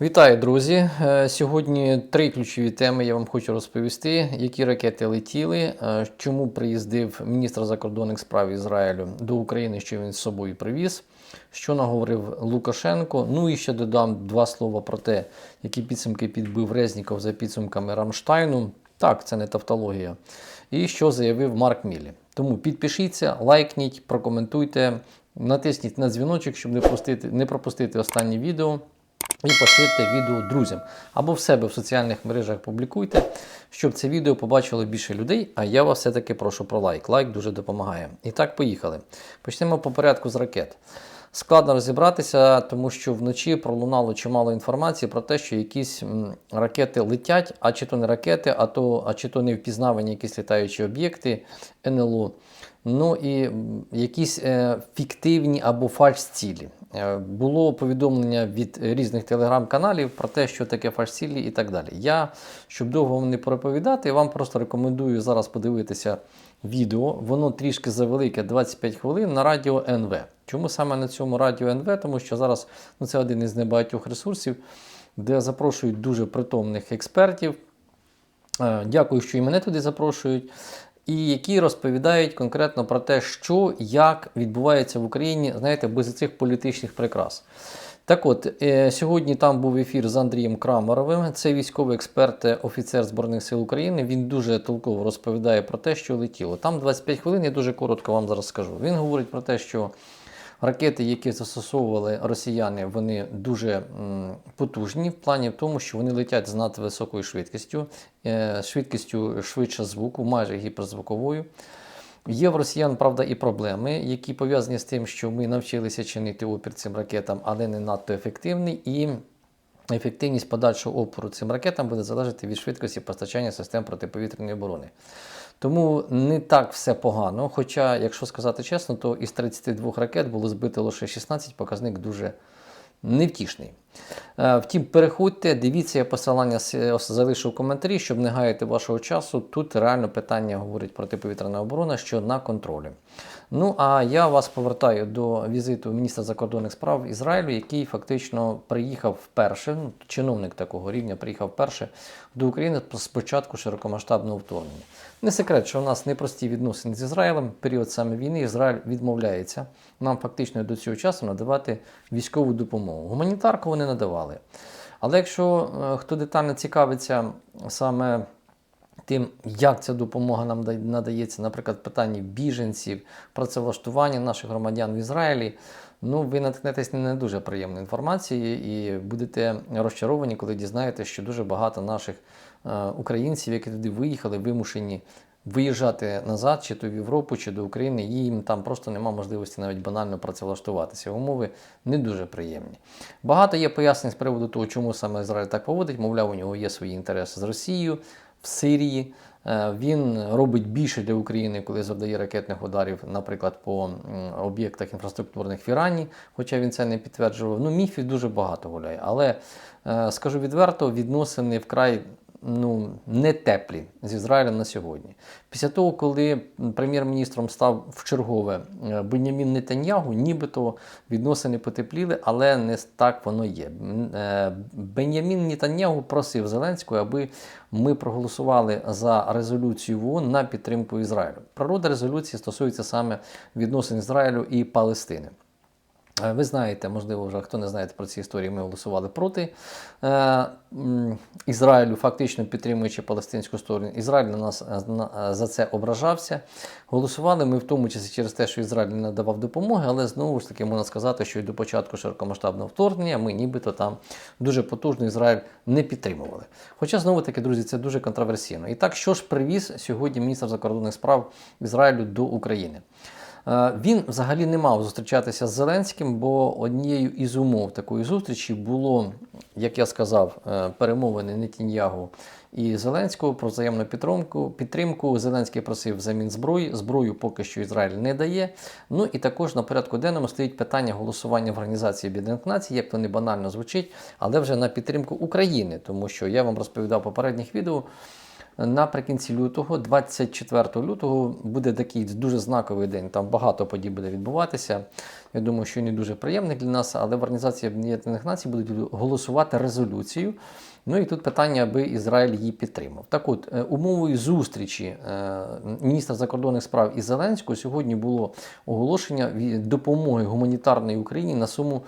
Вітаю, друзі! Е, Сьогодні три ключові теми я вам хочу розповісти, які ракети летіли, е, чому приїздив міністр закордонних справ Ізраїлю до України, що він з собою привіз, що наговорив Лукашенко. Ну і ще додам два слова про те, які підсумки підбив Резніков за підсумками Рамштайну. Так, це не тавтологія. І що заявив Марк Мілі. Тому підпишіться, лайкніть, прокоментуйте, натисніть на дзвіночок, щоб не, пропустити, не пропустити останнє відео. І поширте відео друзям. Або в себе в соціальних мережах публікуйте, щоб це відео побачило більше людей. А я вас все-таки прошу про лайк. Лайк дуже допомагає. І так, поїхали. Почнемо по порядку з ракет. Складно розібратися, тому що вночі пролунало чимало інформації про те, що якісь ракети летять, а чи то не ракети, а то, а чи то не впізнавані якісь літаючі об'єкти НЛО. Ну і якісь е, фіктивні або фальш-цілі. Е, Було повідомлення від різних телеграм-каналів про те, що таке фальш-цілі і так далі. Я, щоб довго вам не проповідати, вам просто рекомендую зараз подивитися відео. Воно трішки завелике, 25 хвилин на радіо НВ. Чому саме на цьому радіо НВ? Тому що зараз ну, це один із небагатьох ресурсів, де запрошують дуже притомних експертів. Е, Дякую, що і мене туди запрошують. І які розповідають конкретно про те, що як відбувається в Україні, знаєте, без цих політичних прикрас. Так от, е, сьогодні там був ефір з Андрієм Крамаровим. Це військовий експерт, е, офіцер Збройних сил України. Він дуже толково розповідає про те, що летіло. Там 25 хвилин, я дуже коротко вам зараз скажу. Він говорить про те, що ракети, які застосовували росіяни, вони дуже потужні в плані в тому, що вони летять з надвисокою швидкістю, е, швидкістю швидше звуку, майже гіперзвуковою. Є в росіян, правда, і проблеми, які пов'язані з тим, що ми навчилися чинити опір цим ракетам, але не надто ефективний. І ефективність подальшого опору цим ракетам буде залежати від швидкості постачання систем протиповітряної оборони. Тому не так все погано. Хоча, якщо сказати чесно, то із 32 ракет було збито лише 16, показник дуже невтішний. Е, Втім, переходьте, дивіться, я посилання залишу в коментарі, щоб не гаяти вашого часу. Тут реально питання говорить протиповітряна оборона, що на контролі. Ну а я вас повертаю до візиту міністра закордонних справ Ізраїлю, який фактично приїхав вперше. Ну, чиновник такого рівня приїхав вперше до України з початку широкомасштабного вторгнення. Не секрет, що у нас непрості відносини з Ізраїлем. Період саме війни Ізраїль відмовляється нам фактично до цього часу надавати військову допомогу. Гуманітарку вони надавали. Але якщо е, хто детально цікавиться саме тим, як ця допомога нам надається, наприклад, питанні біженців, працевлаштування наших громадян в Ізраїлі, ну ви наткнетесь на не дуже приємну інформацію і будете розчаровані, коли дізнаєтесь, що дуже багато наших е, українців, які туди виїхали, вимушені виїжджати назад, чи то в Європу, чи до України, їм там просто нема можливості навіть банально працевлаштуватися. Умови не дуже приємні. Багато є пояснень з приводу того, чому саме Ізраїль так поводить. Мовляв, у нього є свої інтереси з Росією в Сирії. Е, Він робить більше для України, коли завдає ракетних ударів, наприклад, по об'єктах інфраструктурних в Ірані, хоча він це не підтверджував. Ну, міфів дуже багато гуляє. Але е, скажу відверто, відносини вкрай ну, не теплі з Ізраїлем на сьогодні. Після того, коли прем'єр-міністром став в чергове е, Бенямін Нетаньягу, нібито відносини потепліли, але не так воно є. Е, Бенямін Нетаньягу просив Зеленського, аби ми проголосували за резолюцію в на підтримку Ізраїлю. Природа резолюції стосується саме відносин Ізраїлю і Палестини. Е, Ви знаєте, можливо, вже хто не знає про ці історії, ми голосували проти е, Ізраїлю, фактично підтримуючи палестинську сторону. Ізраїль на нас е, на- е, за це ображався. Голосували ми в тому числі через те, що Ізраїль не надавав допомоги, але знову ж таки можна сказати, що і до початку широкомасштабного вторгнення ми нібито там дуже потужно Ізраїль не підтримували. Хоча знову таки, друзі, це дуже контроверсійно. І так, що ж привіз сьогодні міністр закордонних справ Ізраїлю до України? Е, Він взагалі не мав зустрічатися з Зеленським, бо однією із умов такої зустрічі було, як я сказав, е, перемовини Нетіньягу і Зеленського про взаємну підтримку. підтримку. Зеленський просив взамін зброї. Зброю поки що Ізраїль не дає. Ну і також на порядку денному стоїть питання голосування в Організації Об'єднаних Націй, як то не банально звучить, але вже на підтримку України, тому що я вам розповідав попередніх відео. Наприкінці лютого, 24 лютого, буде такий дуже знаковий день. Там багато подій буде відбуватися. Я думаю, що не дуже приємний для нас, але в Організації Об'єднаних Націй будуть голосувати резолюцію. Ну і тут питання, аби Ізраїль її підтримав. Так от, е, умовою зустрічі е, міністра закордонних справ із Зеленського сьогодні було оголошення допомоги гуманітарної Україні на суму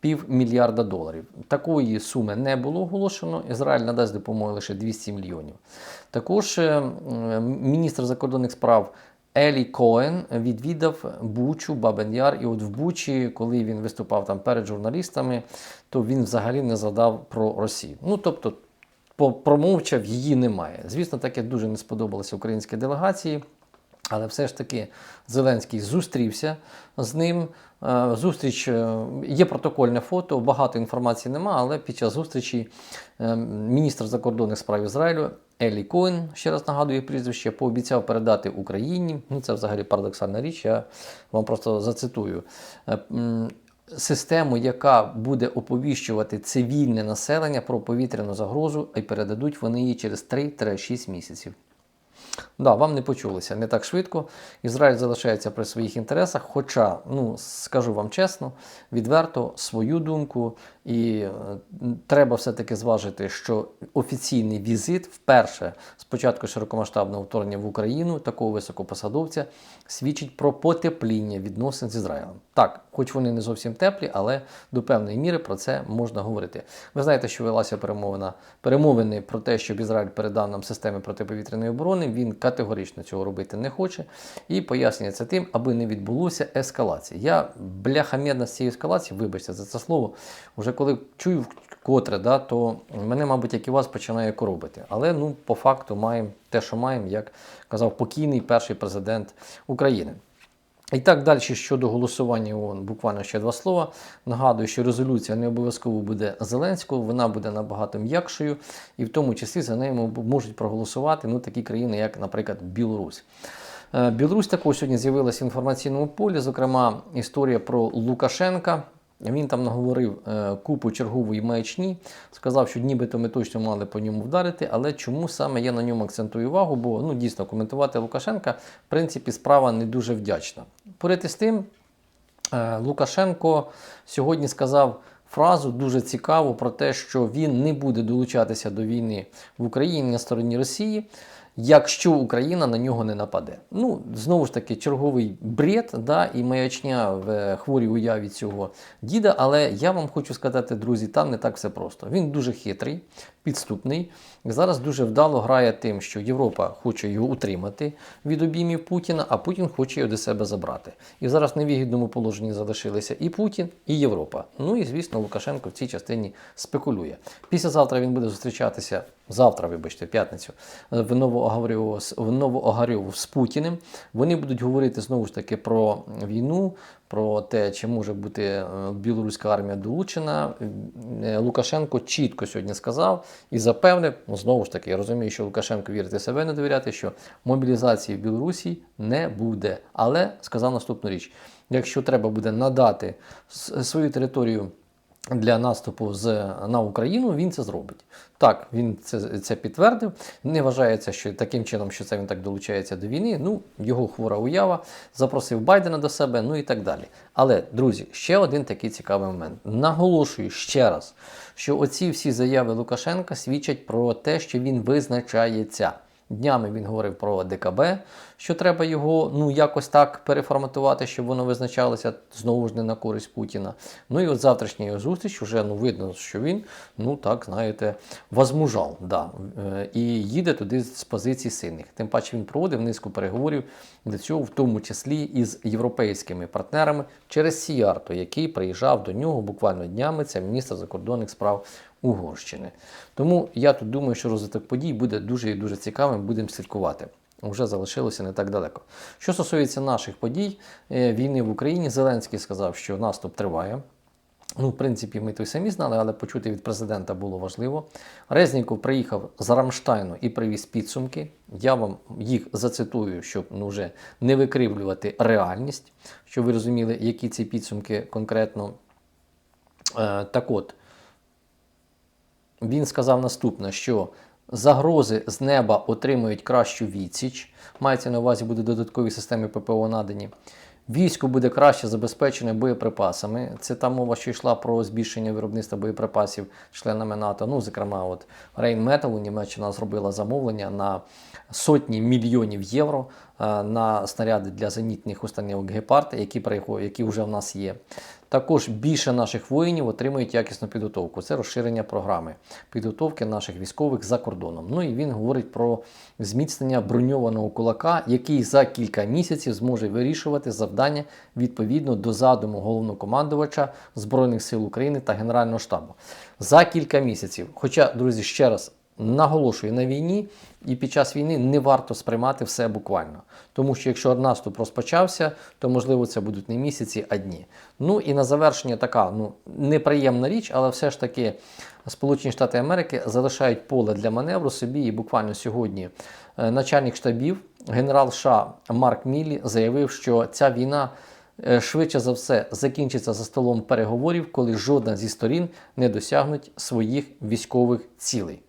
півмільярда доларів. Такої суми не було оголошено. Ізраїль надасть допомогу лише 200 мільйонів. Також е, міністр закордонних справ. Елі Коен відвідав Бучу, Бабен Яр, і от в Бучі, коли він виступав там перед журналістами, то він взагалі не згадав про Росію. Ну тобто, промовчав, її немає. Звісно, таке дуже не сподобалося українській делегації. Але все ж таки Зеленський зустрівся з ним. Е, Зустріч е, є протокольне фото, багато інформації нема, але під час зустрічі е, міністр закордонних справ Ізраїлю Елі Коен, ще раз нагадую прізвище, пообіцяв передати Україні. Ну це взагалі парадоксальна річ. Я вам просто зацитую. Систему, яка буде оповіщувати цивільне населення про повітряну загрозу, і передадуть вони її через 3-6 місяців. Да, вам не почулося не так швидко. Ізраїль залишається при своїх інтересах, хоча, ну скажу вам чесно, відверто свою думку, і е, треба все-таки зважити, що офіційний візит вперше з початку широкомасштабного вторгнення в Україну такого високопосадовця свідчить про потепління відносин з Ізраїлем. Так, хоч вони не зовсім теплі, але до певної міри про це можна говорити. Ви знаєте, що велася перемовина перемовини про те, щоб Ізраїль передав нам системи протиповітряної оборони. Він категорично цього робити не хоче і пояснює це тим, аби не відбулося ескалації. Я бляхамедна з цієї ескалації, вибачте за це слово, вже коли чую вкотре, да, то мене, мабуть, як і вас, починає коробити. Але ну, по факту маємо те, що маємо, як казав покійний перший президент України. І так далі щодо голосування ООН, буквально ще два слова. Нагадую, що резолюція не обов'язково буде Зеленського, вона буде набагато м'якшою, і в тому числі за нею можуть проголосувати ну, такі країни, як, наприклад, Білорусь. Е, Білорусь також сьогодні з'явилася в інформаційному полі, зокрема, історія про Лукашенка. Він там наговорив е, купу чергової маячні, сказав, що нібито ми точно мали по ньому вдарити, але чому саме я на ньому акцентую увагу? Бо ну дійсно коментувати Лукашенка, в принципі, справа не дуже вдячна. Поряд із тим, е, Лукашенко сьогодні сказав фразу дуже цікаву про те, що він не буде долучатися до війни в Україні на стороні Росії. Якщо Україна на нього не нападе, ну знову ж таки черговий бред, да, і маячня в хворій уяві цього діда. Але я вам хочу сказати, друзі, там не так все просто. Він дуже хитрий, підступний. Зараз дуже вдало грає тим, що Європа хоче його утримати від обіймів Путіна, а Путін хоче його до себе забрати. І зараз в невигідному положенні залишилися і Путін, і Європа. Ну і звісно, Лукашенко в цій частині спекулює. Післязавтра він буде зустрічатися. Завтра, вибачте, в п'ятницю в Новоогарьово в Новоогарьово з Путіним. Вони будуть говорити знову ж таки про війну, про те, чи може бути е, білоруська армія долучена. Е, Лукашенко чітко сьогодні сказав і запевнив, ну знову ж таки, я розумію, що Лукашенко вірити себе не довіряти, що мобілізації в Білорусі не буде. Але сказав наступну річ: якщо треба буде надати свою територію. Для наступу з на Україну він це зробить. Так, він це, це підтвердив. Не вважається, що таким чином, що це він так долучається до війни. Ну, його хвора уява, запросив Байдена до себе, ну і так далі. Але, друзі, ще один такий цікавий момент. Наголошую ще раз, що оці всі заяви Лукашенка свідчать про те, що він визначається. Днями він говорив про ДКБ, що треба його ну якось так переформатувати, щоб воно визначалося знову ж не на користь Путіна. Ну і от завтрашня його зустріч вже ну видно, що він, ну так знаєте, возмужав. Да, е, і їде туди з позицій сильних. Тим паче він проводив низку переговорів для цього, в тому числі із європейськими партнерами через Сіярто, який приїжджав до нього буквально днями. Це міністр закордонних справ Угорщини. Тому я тут думаю, що розвиток подій буде дуже і дуже цікавим, будемо слідкувати. Вже залишилося не так далеко. Що стосується наших подій е, війни в Україні, Зеленський сказав, що наступ триває. Ну, в принципі, ми то й самі знали, але почути від президента було важливо. Резніков приїхав з Рамштайну і привіз підсумки. Я вам їх зацитую, щоб ну, вже не викривлювати реальність, щоб ви розуміли, які ці підсумки конкретно. Е, так от, він сказав наступне, що Загрози з неба отримують кращу відсіч. Мається на увазі буде додаткові системи ППО надані. Військо буде краще забезпечене боєприпасами. Це та мова, що йшла про збільшення виробництва боєприпасів членами НАТО. Ну, зокрема, от Rheinmetall, Німеччина зробила замовлення на сотні мільйонів євро на снаряди для зенітних установок Гепард, які, які вже в нас є. Також більше наших воїнів отримують якісну підготовку. Це розширення програми підготовки наших військових за кордоном. Ну і він говорить про зміцнення броньованого кулака, який за кілька місяців зможе вирішувати завдання відповідно до задуму головнокомандувача Збройних сил України та Генерального штабу. За кілька місяців. Хоча, друзі, ще раз наголошую на війні, і під час війни не варто сприймати все буквально. Тому що якщо наступ розпочався, то можливо це будуть не місяці, а дні. Ну і на завершення така ну неприємна річ, але все ж таки Сполучені Штати Америки залишають поле для маневру собі. І буквально сьогодні е, начальник штабів, генерал США Марк Міллі заявив, що ця війна. е, Швидше за все закінчиться за столом переговорів, коли жодна зі сторін не досягнуть своїх військових цілей.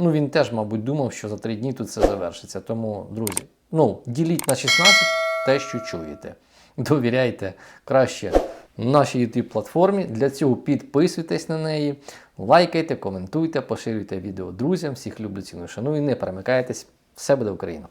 Ну він теж, мабуть, думав, що за три дні тут все завершиться. Тому, друзі, ну діліть на 16 те, що чуєте. Довіряйте краще нашій youtube платформі. Для цього підписуйтесь на неї, лайкайте, коментуйте, поширюйте відео друзям. Всіх люблю ціную шаную. Не перемикайтесь. Все буде Україна!